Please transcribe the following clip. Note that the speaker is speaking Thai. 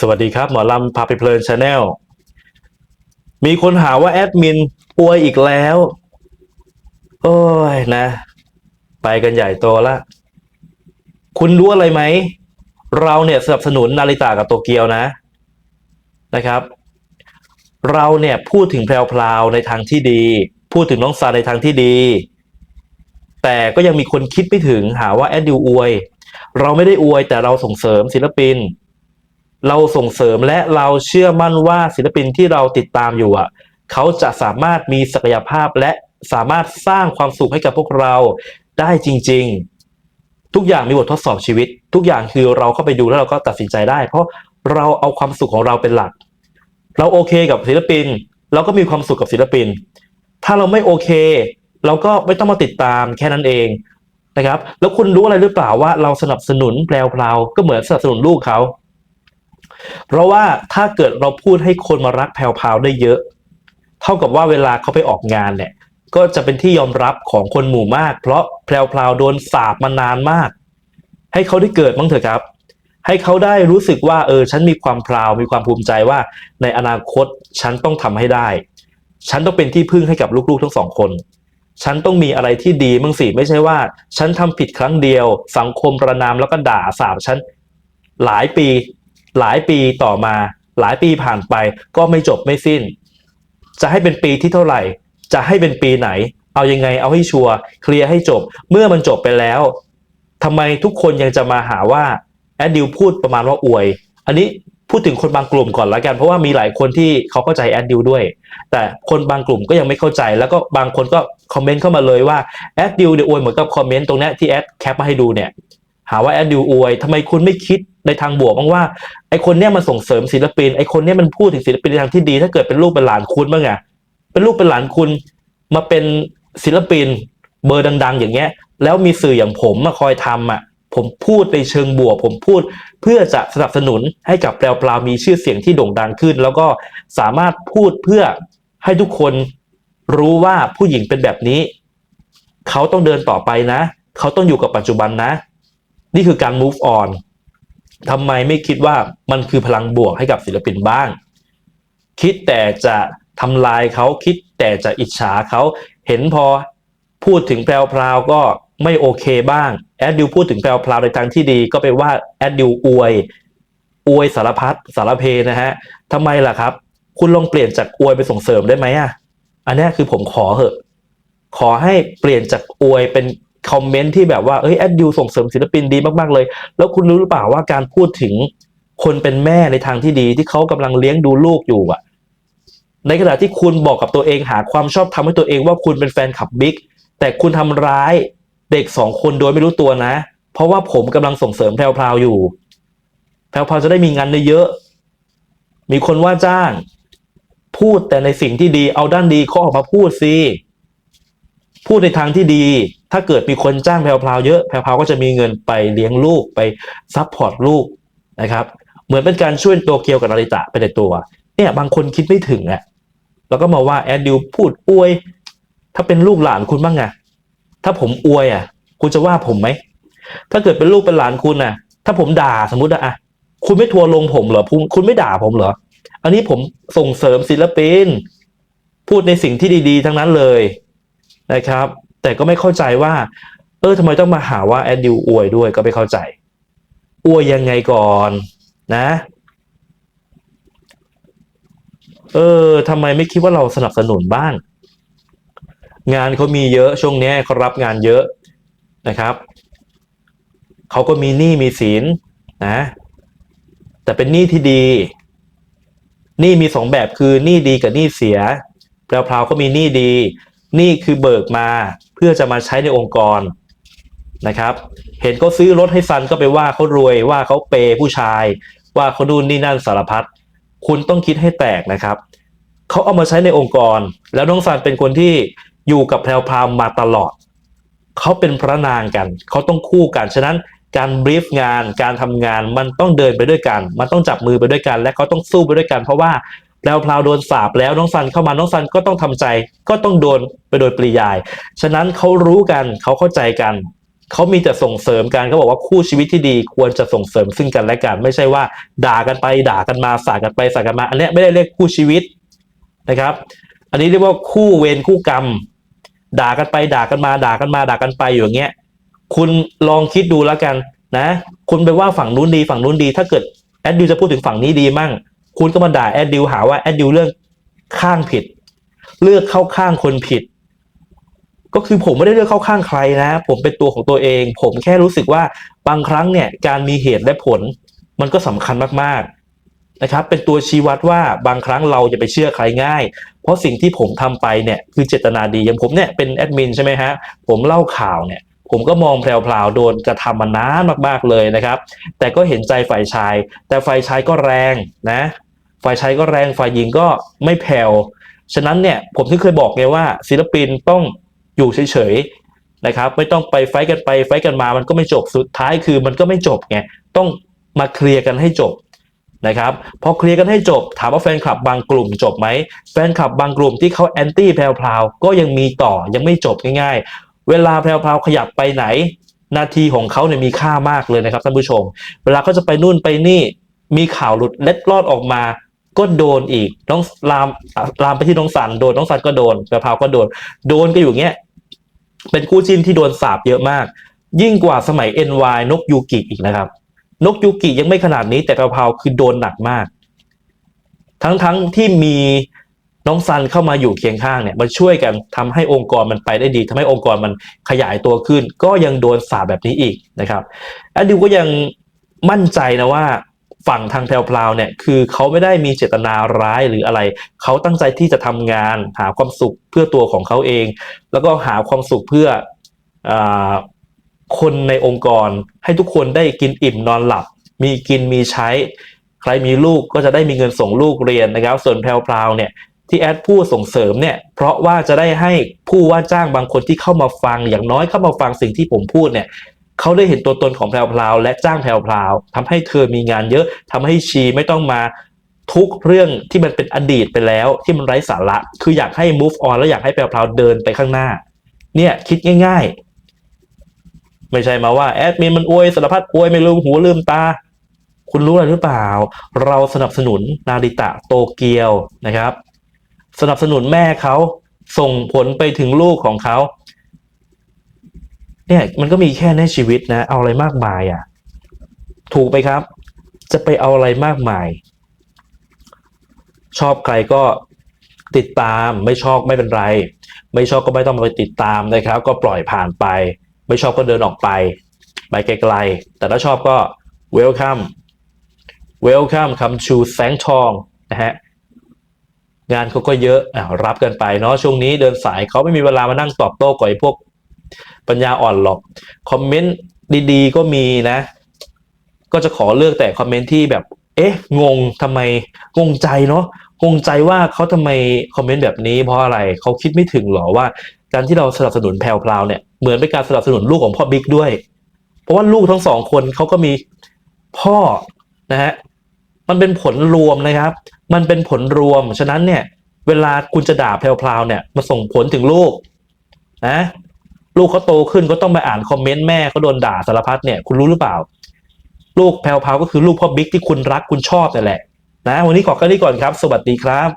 สวัสดีครับหมอลำพาไปเพลินชาแนลมีคนหาว่าแอดมินป่วยอีกแล้ว โอ้ยนะ ไปกันใหญ่โตละ คุณรู้อะไรไหม เราเนี่ยสนับสนุนนาริตากับโตเกียวนะนะครับ เราเนี่ยพูดถึงแพรวๆในทางที่ดี พูดถึงน้องซาในทางที่ดี แต่ก็ยังมีคนคิดไม่ถึงหาว่าแอดดิวอวย เราไม่ได้อวยแต่เราส่งเสริมศิลปิน เราส่งเสริมและเราเชื่อมั่นว่าศิลปินที่เราติดตามอยู่อะเขาจะสามารถมีศักยภาพและสามารถสร้างความสุขให้กับพวกเราได้จริง ๆ ทุกอย่างมีบททดสอบชีวิต ทุกอย่างคือเราเข้าไปดูแล้วเราก็ตัดสินใจได้ เพราะเราเอาความสุขของเราเป็นหลัก เราโอเคกับศิลปิน เราก็มีความสุขกับศิลปิน ถ้าเราไม่โอเค เราก็ไม่ต้องมาติดตามแค่นั้นเองนะครับ แล้วคุณรู้อะไรหรือเปล่าว่าเราสนับสนุนแพรวๆก็เหมือนสนับสนุนลูกเขา เพราะว่าถ้าเกิดเราพูดให้คนมารักแพรวๆได้เยอะ เท่ากับว่าเวลาเขาไปออกงานเนี่ย ก็จะเป็นที่ยอมรับของคนหมู่มาก เพราะแพรวๆโดนสาบมานานมาก ให้เขาได้เกิดบ้างเถอะครับ ให้เขาได้รู้สึกว่าเออฉันมีความพราวมีความภูมิใจว่า ในอนาคตฉันต้องทำให้ได้ ฉันต้องเป็นที่พึ่งให้กับลูกๆทั้งสองคนฉันต้องมีอะไรที่ดีมั่งสิไม่ใช่ว่า ฉันทำผิดครั้งเดียว สังคมประนามแล้วก็ด่าสาบฉันหลายปี หลายปีต่อมา หลายปีผ่านไปก็ไม่จบไม่สิ้น จะให้เป็นปีที่เท่าไหร่ จะให้เป็นปีไหน เอายังไงเอาให้ชัวร์เคลียร์ให้จบ เมื่อมันจบไปแล้วทำไมทุกคนยังจะมาหาว่าแอดดิวพูดประมาณว่าอวย อันนี้พูดถึงคนบางกลุ่มก่อนละกันเพราะว่ามีหลายคนที่เขาเข้าใจแอดดิวด้วย แต่คนบางกลุ่มก็ยังไม่เข้าใจ แล้วก็บางคนก็คอมเมนต์เข้ามาเลยว่าแอดดิวเนี่ยอวยเหมือนกับคอมเมนต์ตรงนี้ที่แอดแคปมาให้ดูเนี่ยหาว่าแอดดิวอวยทำไมคุณไม่คิด ในทางบวกบ้างว่าไอคนเนี้ยมันส่งเสริมศิลปินไอคนเนี้ยมันพูดถึงศิลปินในทางที่ดี ถ้าเกิดเป็นลูกเป็นหลานคุณบ้างอะเป็นลูกเป็นหลานคุณมาเป็นศิลปินเบอร์ดัง ๆ อย่างเงี้ย แล้วมีสื่ออย่างผมมาคอยทำอะผมพูดในเชิงบวก ผมพูดเพื่อจะสนับสนุนให้กับแปลวปลามีชื่อเสียงที่โด่งดังขึ้น แล้วก็สามารถพูดเพื่อให้ทุกคนรู้ว่าผู้หญิงเป็นแบบนี้ เขาต้องเดินต่อไปนะ เขาต้องอยู่กับปัจจุบันนะ นี่คือการ move on ทำไมไม่คิดว่ามันคือพลังบวกให้กับศิลปินบ้าง คิดแต่จะทำลายเขาคิดแต่จะอิจฉาเขาเห็นพอพูดถึงแพรวๆก็ไม่โอเคบ้างแอดดิวพูดถึงแพรวๆในทางที่ดี ก็ไปว่าแอดดิวอวยอวยสารพัดสารเพนะฮะทำไมล่ะครับ คุณลองเปลี่ยนจากอวยไปส่งเสริมได้ไหมอะอันนี้คือผมขอเหอะ ขอให้เปลี่ยนจากอวยเป็น คอมเมนต์ที่แบบว่าเอ้ยแอดดิวส่งเสริมศิลปินดีมากๆเลย แล้วคุณรู้หรือเปล่าว่าการพูดถึงคนเป็นแม่ในทางที่ดีที่เขากำลังเลี้ยงดูลูกอยู่อะ ในขณะที่คุณบอกกับตัวเองหาความชอบทำให้ตัวเองว่าคุณเป็นแฟนคลับบิ๊กแต่คุณทำร้ายเด็กสองคนโดยไม่รู้ตัวนะ เพราะว่าผมกำลังส่งเสริมแพรวๆอยู่แพรวๆจะได้มีงานเยอะมีคนว่าจ้าง พูดแต่ในสิ่งที่ดีเอาด้านดีเขาออกมาพูดสิพูดในทางที่ดี ถ้าเกิดมีคนจ้างแพรวๆเยอะแพรวๆก็จะมีเงินไปเลี้ยงลูกไปซัพพอร์ตลูกนะครับ เหมือนเป็นการช่วยตัวเกียวกับนาริตะไปในตัว เนี่ยบางคนคิดไม่ถึงอะแล้วก็มาว่าแอดดิวพูดอวย ถ้าเป็นลูกหลานคุณบ้างอะถ้าผมอวยอะคุณจะว่าผมไหมถ้าเกิดเป็นลูกเป็นหลานคุณน่ะ ถ้าผมด่าสมมติอะอะคุณไม่ทัวลงผมเหรอคุณคุณไม่ด่าผมเหรอ อันนี้ผมส่งเสริมศิลปิน พูดในสิ่งที่ดี ๆ ทั้งนั้นเลยนะครับ แต่ก็ไม่เข้าใจว่า เออทำไมต้องมาหาว่าแอดดิวอวยด้วยก็ไม่เข้าใจ อวยยังไงก่อนนะ เออทำไมไม่คิดว่าเราสนับสนุนบ้าง งานเขามีเยอะช่วงนี้เขารับงานเยอะนะครับเขาก็มีหนี้มีสินนะ แต่เป็นหนี้ที่ดีหนี้มีสองแบบคือหนี้ดีกับหนี้เสียแพรวๆก็มีหนี้ดี นี้คือเบิกมาเพื่อจะมาใช้ในองค์กรนะครับ เห็นเขาซื้อรถให้ซันก็ไปว่าเขารวยว่าเขาเปย์ผู้ชาย ว่าเขาดูนี่นั่นสารพัดคุณต้องคิดให้แตกนะครับเขาเอามาใช้ในองค์กร แล้วน้องซันเป็นคนที่อยู่กับแพรวพราวมาตลอดเขาเป็นพระนางกันเขาต้องคู่กันฉะนั้นการบรีฟงานการทำงานมันต้องเดินไปด้วยกัน มันต้องจับมือไปด้วยกัน และเขาต้องสู้ไปด้วยกัน เพราะว่า แพรวพราวโดนสาปแล้วน้องซันเข้ามาน้องซันก็ต้องทำใจ ก็ต้องโดนไปโดยปริยาย ฉะนั้นเขารู้กันเขาเข้าใจกันเขามีแต่ส่งเสริมกันเขาบอกว่าคู่ชีวิตที่ดีควรจะส่งเสริมซึ่งกันและกันไม่ใช่ว่า ด่ากันไปด่ากันมาสาดกันไปสาดกันมา อันนี้ไม่ได้เรียกคู่ชีวิตนะครับ อันนี้เรียกว่าคู่เวรคู่กรรม ด่ากันไปด่ากันมาด่ากันมาด่ากันไปอยู่อย่างเงี้ยคุณลองคิดดูแล้วกันนะ คุณไปว่าฝั่งนู้นดีฝั่งนู้นดี ถ้าเกิดแอดดิวจะพูดถึงฝั่งนี้ดีมั่ง คุณก็มาด่าแอดดิวหาว่าแอดดิวเลือกข้างผิด เลือกเข้าข้างคนผิด ก็คือผมไม่ได้เลือกเข้าข้างใครนะ ผมเป็นตัวของตัวเอง ผมแค่รู้สึกว่าบางครั้งเนี่ยการมีเหตุและผล มันก็สำคัญมากๆนะครับ เป็นตัวชี้วัดว่าบางครั้งเราจะไปเชื่อใครง่าย เพราะสิ่งที่ผมทำไปเนี่ยคือเจตนาดีอย่างผมเนี่ยเป็นแอดมินใช่ไหมฮะผมเล่าข่าวเนี่ยผมก็มองแพรวๆโดนกระทำมานานมากๆเลยนะครับ แต่ก็เห็นใจฝ่ายชาย แต่ฝ่ายชายก็แรงนะ ฝ่ายชายก็แรงฝ่ายหญิงก็ไม่แผ่วฉะนั้นเนี่ยผมที่เคยบอกไงว่า ศิลปินต้องอยู่เฉยๆนะครับ ไม่ต้องไปไฟกันไปไฟกันมามันก็ไม่จบสุดท้ายคือมันก็ไม่จบไงต้องมาเคลียร์กันให้จบนะครับพอเคลียร์กันให้จบถามว่าแฟนคลับบางกลุ่มจบไหมแฟนคลับบางกลุ่มที่เขาแอนตี้แพรวๆก็ยังมีต่อยังไม่จบง่ายๆ เวลาแพรวๆขยับไปไหน นาทีของเขาเนี่ยมีค่ามากเลยนะครับท่านผู้ชม เวลาเขาจะไปนู่นไปนี่มีข่าวหลุดเล็ดลอดออกมา ก็โดนอีก น้องลามลามไปที่น้องสันโดนน้องสันก็โดนกระเพราก็โดน โดนก็อยู่เงี้ย เป็นคู่จิ้นที่โดนสาบเยอะมาก ยิ่งกว่าสมัย NY นกยูกิอีกนะครับ นกยูกิยังไม่ขนาดนี้แต่กระเพราคือโดนหนักมาก ทั้งๆที่มีน้องซันเข้ามาอยู่เคียงข้างเนี่ยมันช่วยกันทำให้องค์กรมันไปได้ดีทำให้องค์กรมันขยายตัวขึ้น ก็ยังโดนสาบแบบนี้อีกนะครับแอดดิวก็ยังมั่นใจนะว่า ฝั่งทางแพรวเนี่ยคือเขาไม่ได้มีเจตนาร้ายหรืออะไร เขาตั้งใจที่จะทำงานหาความสุขเพื่อตัวของเขาเอง แล้วก็หาความสุขเพื่ออคนในองค์กร ให้ทุกคนได้กินอิ่มนอนหลับ มีกินมีใช้ ใครมีลูกก็จะได้มีเงินส่งลูกเรียนนะครับ ส่วนแพรวๆเนี่ยที่แอดพูดส่งเสริมเนี่ยเพราะว่าจะได้ให้ผู้ว่าจ้างบางคนที่เข้ามาฟังอย่างน้อยเข้ามาฟังสิ่งที่ผมพูดเนี่ย เขาได้เห็นตัวตนของแพรวๆและจ้างแพรวๆทำให้เธอมีงานเยอะทำให้ชีไม่ต้องมาทุกเรื่องที่มันเป็นอดีตไปแล้วที่มันไร้สาระ คืออยากให้ move on แล้วอยากให้แพรวๆเดินไปข้างหน้า เนี่ยคิดง่าย ๆ ไม่ใช่มาว่าแอดมินมันอวยสารพัดอวยไม่ลืมหูลืมตา คุณรู้อะไรหรือเปล่า เราสนับสนุนนาริตะโตเกียวนะครับ สนับสนุนแม่เขาส่งผลไปถึงลูกของเขา เนี่ยมันก็มีแค่ในชีวิตนะ เอาอะไรมากมายอะ ถูกไหมครับ จะไปเอาอะไรมากมาย ชอบใครก็ติดตามไม่ชอบไม่เป็นไร ไม่ชอบก็ไม่ต้องไปติดตามนะครับ ก็ปล่อยผ่านไป ไม่ชอบก็เดินออกไปไปไกลๆ แต่ถ้าชอบก็ welcome welcome come to แสงทองนะฮะงานเขาก็เยอะอะรับกันไปเนาะช่วงนี้เดินสายเขาไม่มีเวลามานั่งตอบโต้กับไอ้พวก ปัญญาอ่อนหรอก คอมเมนต์ดีๆ ก็มีนะ ก็จะขอเลือกแต่คอมเมนต์ที่แบบ เอ๊ะ งงทำไม งงใจเนาะ งงใจว่าเขาทำไมคอมเมนต์แบบนี้ เพราะอะไร เขาคิดไม่ถึงหรอว่า การที่เราสนับสนุนแพรวพราวเนี่ย เหมือนเป็นการสนับสนุนลูกของพ่อบิ๊กด้วย เพราะว่าลูกทั้งสองคนเขาก็มีพ่อนะฮะ มันเป็นผลรวมนะครับ มันเป็นผลรวม ฉะนั้นเนี่ย เวลาคุณจะด่าแพรวๆเนี่ย มาส่งผลถึงลูกนะ ลูกเขาโตขึ้นก็ต้องไปอ่านคอมเมนต์แม่เขาโดนด่าสารพัดเนี่ยคุณรู้หรือเปล่า ลูกแพลวๆก็คือลูกพ่อบิ๊กที่คุณรักคุณชอบแต่แหละ นะ วันนี้ขอแค่นี้ก่อนครับ สวัสดีครับ